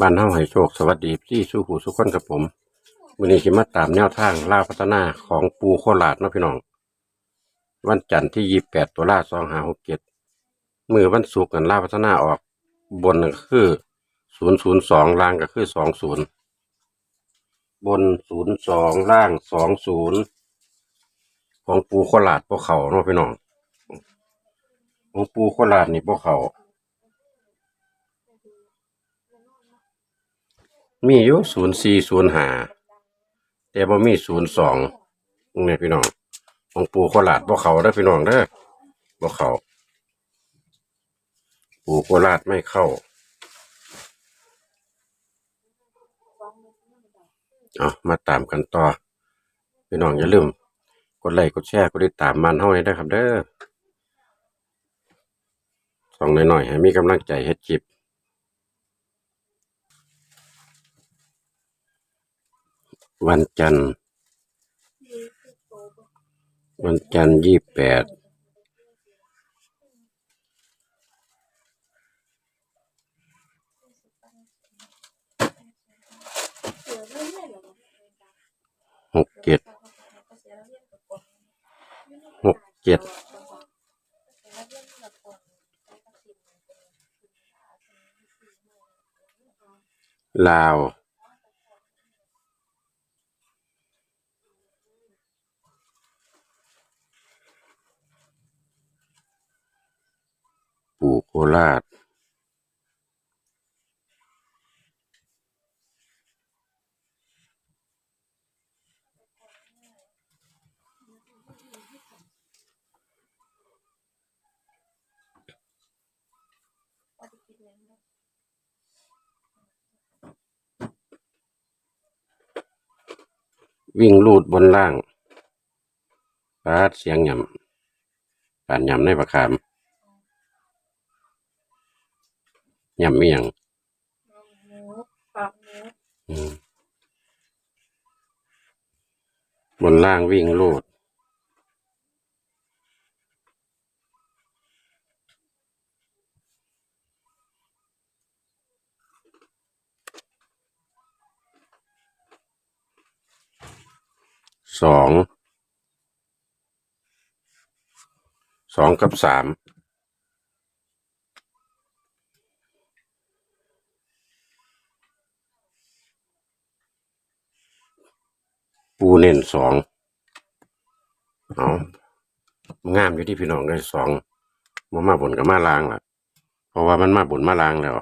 บ้านเฮาให้โชคสวัสดีพี่สู้หูสุขคนกับผมวันนี้จะมาตามแนวทางล่าพัฒนาของปูโคราชเนาะพี่น้อง วันจันทร์ที่ยี่แปดตุลาสองหาหกเจ็ดมือวันศุกร์กันล่าพัฒนาออก บนก็คือศูนย์ศูนย์สองล่างก็คือสองศูนย์บนศูนย์สองล่างสองศูนย์ของปูโคราชพวกเขาเนาะพี่น้อง ของปูโคราชนี่พวกเขา มีอยู่ศูนย์สี่ศูนย์หาแต่บ่มีศูนย์สองนี่พี่น้องของปู่โคราชบ่เขาเด้พี่น้องเด้อบ่เขาปู่โคราชไม่เข้าเอามาตามกันต่อ พี่น้องอย่าลืม กดไลค์กดแชร์กดติดตามมันเฮาให้ได้ครับเด้อส่องหน่อยๆให้มีกำลังใจเฮ็ดคลิป วันจันทร์ วันจันทร์ยี่แปดหกเจ็ดหกเจ็ดลาว ปู่โคราช วิ่งลูดบนล่างปาดเสียงหย่ำปานหย่ำในประคามห ย่ำเมียงหมูปากหมูอืมบนล่างวิ่งลูดสอง สองกับสาม ปูเน้นสองเอางามอยู่ที่พี่น้องได้สองมามาบนกับมาลางล่ะ เพราะว่ามันมาบนมาลางแล้ว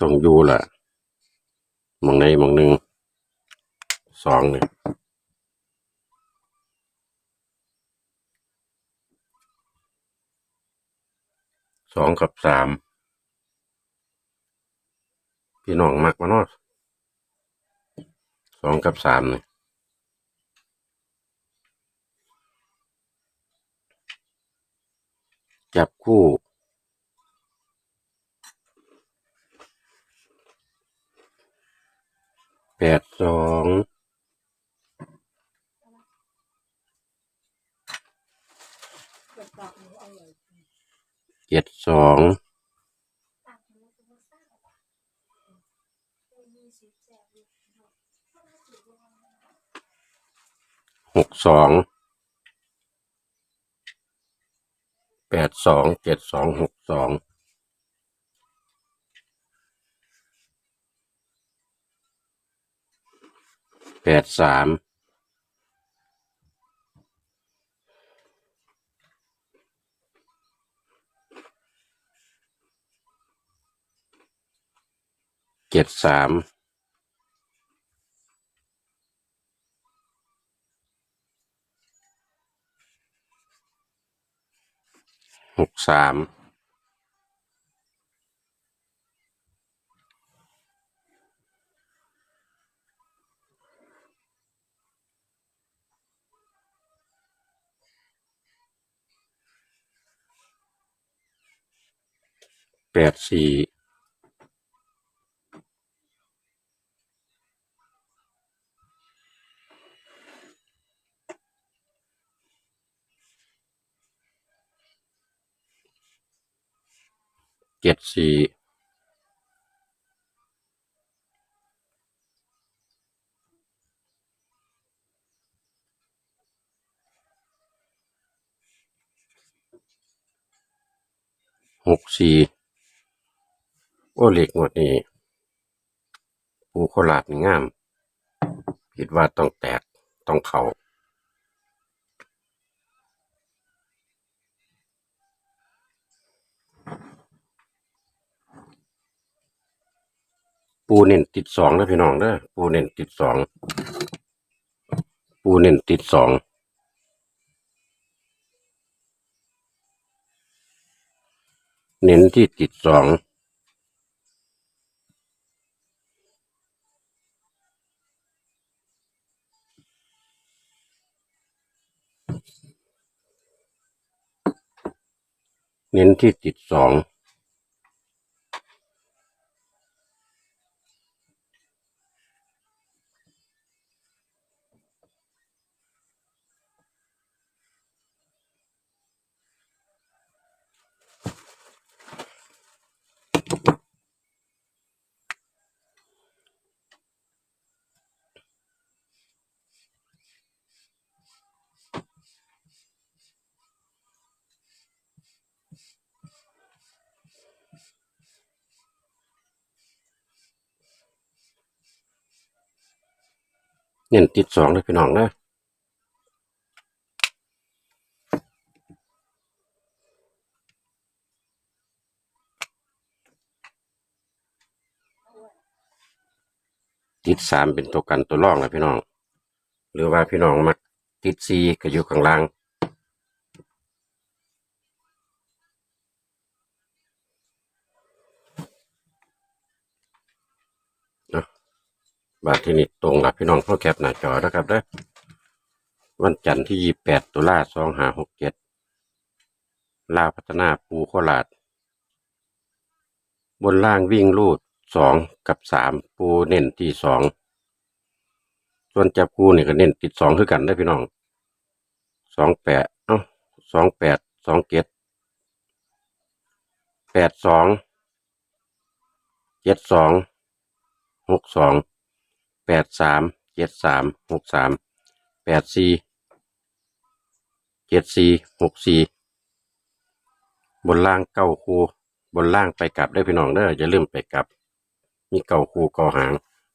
ต้องอยู่ล่ะหมองในหมองหนึ่งสองเนี่ยสองกับสาม พี่น้องมักมาเนาะสองกับสามเนี่ยจับคู่แปดสองเจ็ดสอง ปากหมูคือมันซ่าอะมีสีแสบอยู่ หกสองแปดสองเจ็ดสองหกสองแปดสามเจ็ดสาม หกสามแปดสี่ เจ็ดสี่หกสี่โอ้เหล็กงวดนี้ปูโคราชนี่งามคิดว่าต้องแตกต้องเข่า ปูเน้นติดสองนะพี่น้องเด้อปูเน้นติดสองปูเน้นติดสองเน้นที่ติดสองเน้นที่ติดสอง เน้นติดสองเลยพี่น้องนะติดสามเป็นตัวกันตัวรองนะพี่น้อง หรือว่าพี่น้องมักติดสี่ก็อยู่ข้างล่าง บาทที่นี่ตรงกับพี่น้องเข้าแคปหน้าจอนะครับเด้อวันจันทร์ที่ยี่แปดตุลาสองหาหกเจ็ดลาพัฒนาปูโคราชบนล่างวิ่งลูดสองกับสามปูเน้นที่สองส่วนจับปูนี่ก็เน้นติดสองคือกันได้พี่น้องสองแปดเอ้าสองแปดสองเจ็ดแปดสองเจ็ดสองหกสอง แปดสามเจ็ดสามหกสามแปดสี่เจ็ดสี่หกสี่บนล่างเก้าคูบนล่างไปกลับได้พี่น้องเด้ออย่าลืมไปกลับ มีเก้าคูเก้าหาง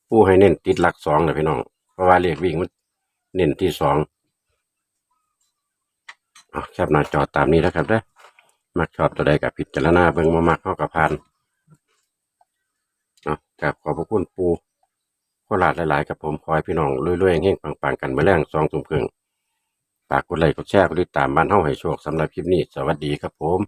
ผู้ให้เน้นติดหลักสองนะพี่น้อง เพราะว่าเลขวิ่งมันเน้นที่สองอแคบหน้าจอตามนี้นะครับเด้อมักชอบตัวใดกับพิจารณาเบิ่งมามักเข้ากับพันเอากับขอบพระคุณปู โคราชหลายๆกับผมคอยพี่น้องรวยๆเฮงปังๆกันมาแรงสองทุ่มครึ่งฝากกดไลค์กดแชร์กดติดตามบ้านเฮาให้โชคสำหรับคลิปนี้ สวัสดีครับผม